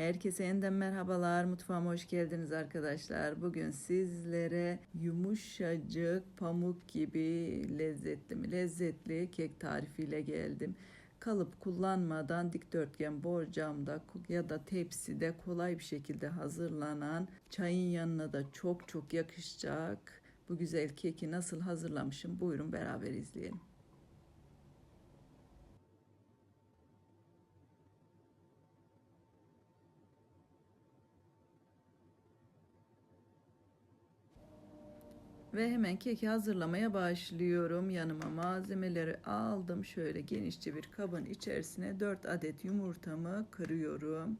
Herkese yeniden merhabalar. Mutfağıma hoş geldiniz arkadaşlar. Bugün sizlere yumuşacık pamuk gibi lezzetli mi lezzetli kek tarifiyle geldim. Kalıp kullanmadan dikdörtgen borcamda ya da tepside kolay bir şekilde hazırlanan çayın yanına da çok çok yakışacak bu güzel keki nasıl hazırlamışım buyurun beraber izleyelim. Ve hemen keki hazırlamaya başlıyorum. Yanıma malzemeleri aldım. Şöyle genişçe bir kabın içerisine 4 adet yumurtamı kırıyorum.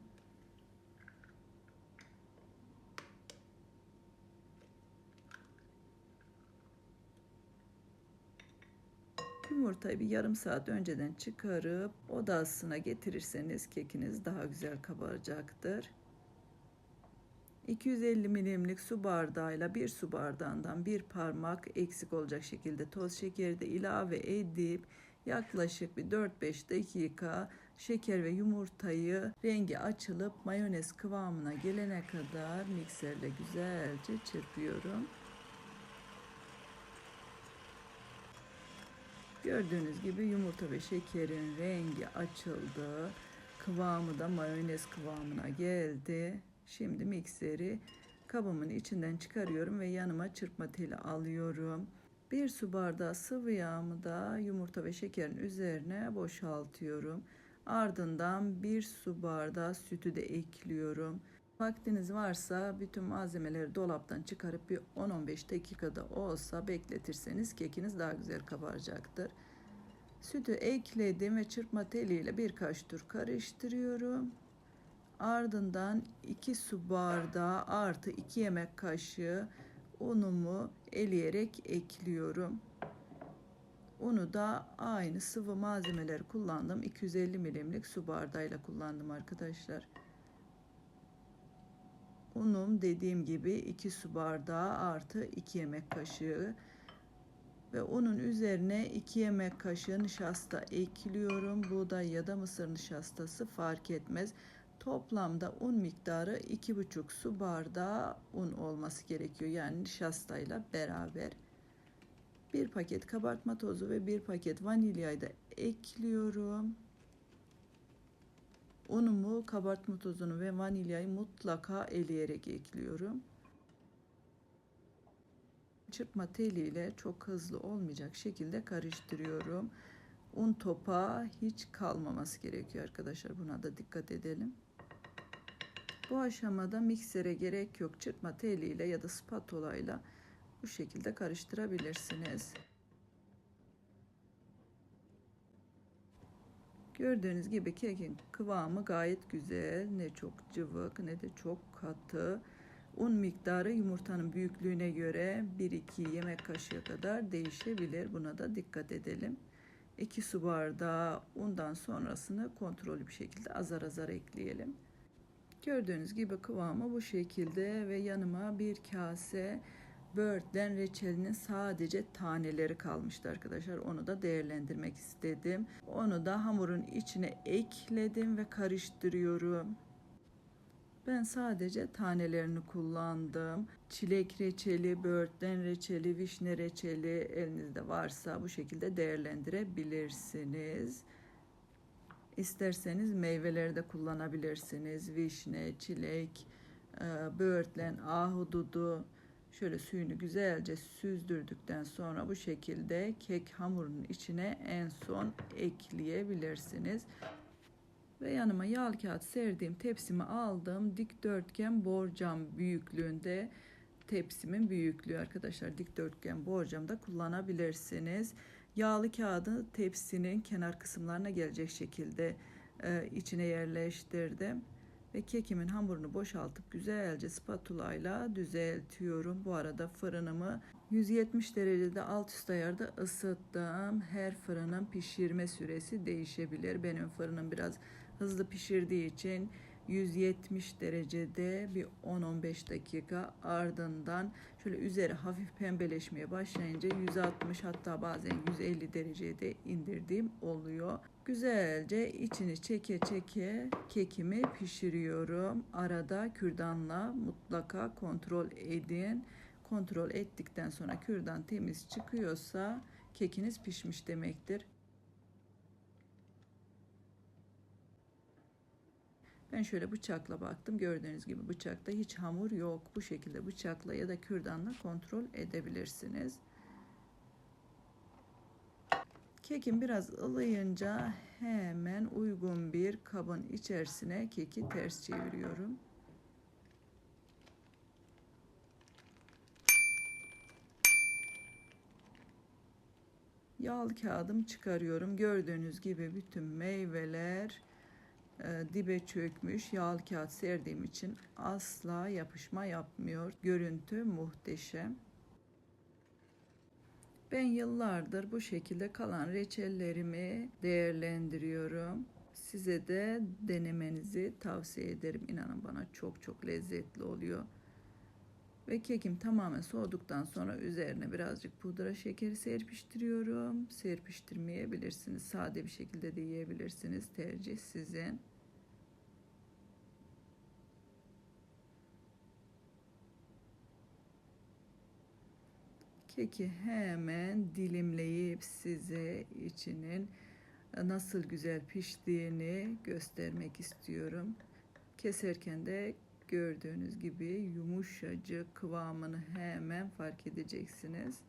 Yumurtayı bir yarım saat önceden çıkarıp odasına getirirseniz kekiniz daha güzel kabaracaktır. 250 milimlik su bardağıyla bir su bardağından bir parmak eksik olacak şekilde toz şekeri de ilave edip yaklaşık bir 4-5 dakika şeker ve yumurtayı rengi açılıp mayonez kıvamına gelene kadar mikserle güzelce çırpıyorum. Gördüğünüz gibi yumurta ve şekerin rengi açıldı. Kıvamı da mayonez kıvamına geldi. Şimdi mikseri kabımın içinden çıkarıyorum ve yanıma çırpma teli alıyorum. Bir su bardağı sıvı yağımı da yumurta ve şekerin üzerine boşaltıyorum. Ardından bir su bardağı sütü de ekliyorum. Vaktiniz varsa bütün malzemeleri dolaptan çıkarıp bir 10-15 dakikada olsa bekletirseniz kekiniz daha güzel kabaracaktır. Sütü ekledim ve çırpma teliyle birkaç tur karıştırıyorum. Ardından 2 su bardağı artı 2 yemek kaşığı unumu eleyerek ekliyorum. Unu da aynı sıvı malzemeleri kullandım. 250 milimlik su bardağıyla kullandım arkadaşlar. Unum dediğim gibi 2 su bardağı artı 2 yemek kaşığı ve unun üzerine 2 yemek kaşığı nişasta ekliyorum. Buğday ya da mısır nişastası fark etmez. Toplamda un miktarı 2,5 su bardağı un olması gerekiyor. Yani nişastayla beraber. Bir paket kabartma tozu ve bir paket vanilyayı da ekliyorum. Unumu, kabartma tozunu ve vanilyayı mutlaka eleyerek ekliyorum. Çırpma teliyle çok hızlı olmayacak şekilde karıştırıyorum. Un topa hiç kalmaması gerekiyor arkadaşlar. Buna da dikkat edelim. Bu aşamada miksere gerek yok. Çırpma teliyle ya da spatula ile bu şekilde karıştırabilirsiniz. Gördüğünüz gibi kekin kıvamı gayet güzel. Ne çok cıvık ne de çok katı. Un miktarı yumurtanın büyüklüğüne göre 1-2 yemek kaşığı kadar değişebilir. Buna da dikkat edelim. 2 su bardağı undan sonrasını kontrollü bir şekilde azar azar ekleyelim. Gördüğünüz gibi kıvamı bu şekilde ve yanıma bir kase böğürtlen reçelinin sadece taneleri kalmıştı arkadaşlar. Onu da değerlendirmek istedim. Onu da hamurun içine ekledim ve karıştırıyorum. Ben sadece tanelerini kullandım. Çilek reçeli, böğürtlen reçeli, vişne reçeli elinizde varsa bu şekilde değerlendirebilirsiniz. İsterseniz meyveleri de kullanabilirsiniz. Vişne, çilek, e, böğürtlen, ahududu. Şöyle suyunu güzelce süzdürdükten sonra bu şekilde kek hamurunun içine en son ekleyebilirsiniz. Ve yanıma yağlı kağıt serdiğim tepsimi aldım. Dikdörtgen borcam büyüklüğünde tepsimin büyüklüğü arkadaşlar dikdörtgen borcamda kullanabilirsiniz. Yağlı kağıdı tepsinin kenar kısımlarına gelecek şekilde e, içine yerleştirdim. Ve kekimin hamurunu boşaltıp güzelce spatula ile düzeltiyorum. Bu arada fırınımı 170 derecede alt üst ayarda ısıttım. Her fırının pişirme süresi değişebilir. Benim fırınım biraz hızlı pişirdiği için 170 derecede bir 10-15 dakika ardından şöyle üzeri hafif pembeleşmeye başlayınca 160 hatta bazen 150 derecede indirdiğim oluyor. Güzelce içini çeke çeke kekimi pişiriyorum. Arada kürdanla mutlaka kontrol edin. Kontrol ettikten sonra kürdan temiz çıkıyorsa kekiniz pişmiş demektir. Ben şöyle bıçakla baktım. Gördüğünüz gibi bıçakta hiç hamur yok. Bu şekilde bıçakla ya da kürdanla kontrol edebilirsiniz. Kekim biraz ılıyınca hemen uygun bir kabın içerisine keki ters çeviriyorum. Yağlı kağıdım çıkarıyorum. Gördüğünüz gibi bütün meyveler dibe çökmüş. Yağlı kağıt serdiğim için asla yapışma yapmıyor. Görüntü muhteşem. Ben yıllardır bu şekilde kalan reçellerimi değerlendiriyorum. Size de denemenizi tavsiye ederim. İnanın bana çok çok lezzetli oluyor. Ve kekim tamamen soğuduktan sonra üzerine birazcık pudra şekeri serpiştiriyorum. Serpiştirmeyebilirsiniz. Sade bir şekilde de yiyebilirsiniz. Tercih sizin. Keki hemen dilimleyip size içinin nasıl güzel piştiğini göstermek istiyorum. Keserken de gördüğünüz gibi yumuşacık kıvamını hemen fark edeceksiniz.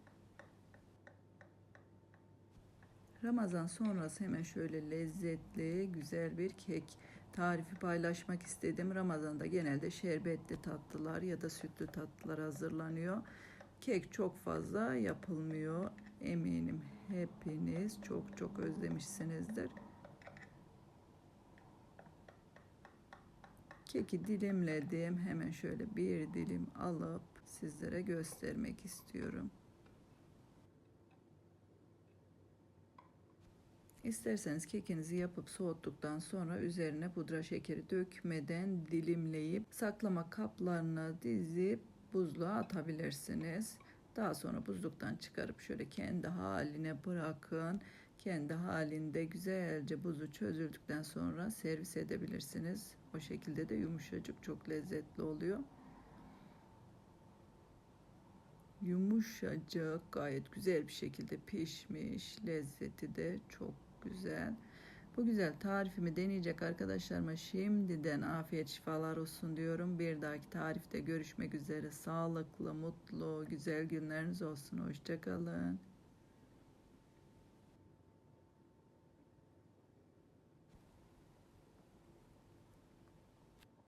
Ramazan sonrası hemen şöyle lezzetli, güzel bir kek tarifi paylaşmak istedim. Ramazan'da genelde şerbetli tatlılar ya da sütlü tatlılar hazırlanıyor. Kek çok fazla yapılmıyor. Eminim hepiniz çok çok özlemişsinizdir. Keki dilimledim. Hemen şöyle bir dilim alıp sizlere göstermek istiyorum. İsterseniz kekinizi yapıp soğuttuktan sonra üzerine pudra şekeri dökmeden dilimleyip saklama kaplarına dizip buzluğa atabilirsiniz. Daha sonra buzluktan çıkarıp şöyle kendi haline bırakın. Kendi halinde güzelce buzu çözüldükten sonra servis edebilirsiniz. O şekilde de yumuşacık çok lezzetli oluyor. Yumuşacık gayet güzel bir şekilde pişmiş. Lezzeti de çok güzel. Bu güzel tarifimi deneyecek arkadaşlarıma şimdiden afiyet şifalar olsun diyorum. Bir dahaki tarifte görüşmek üzere. Sağlıklı, mutlu, güzel günleriniz olsun. Hoşçakalın.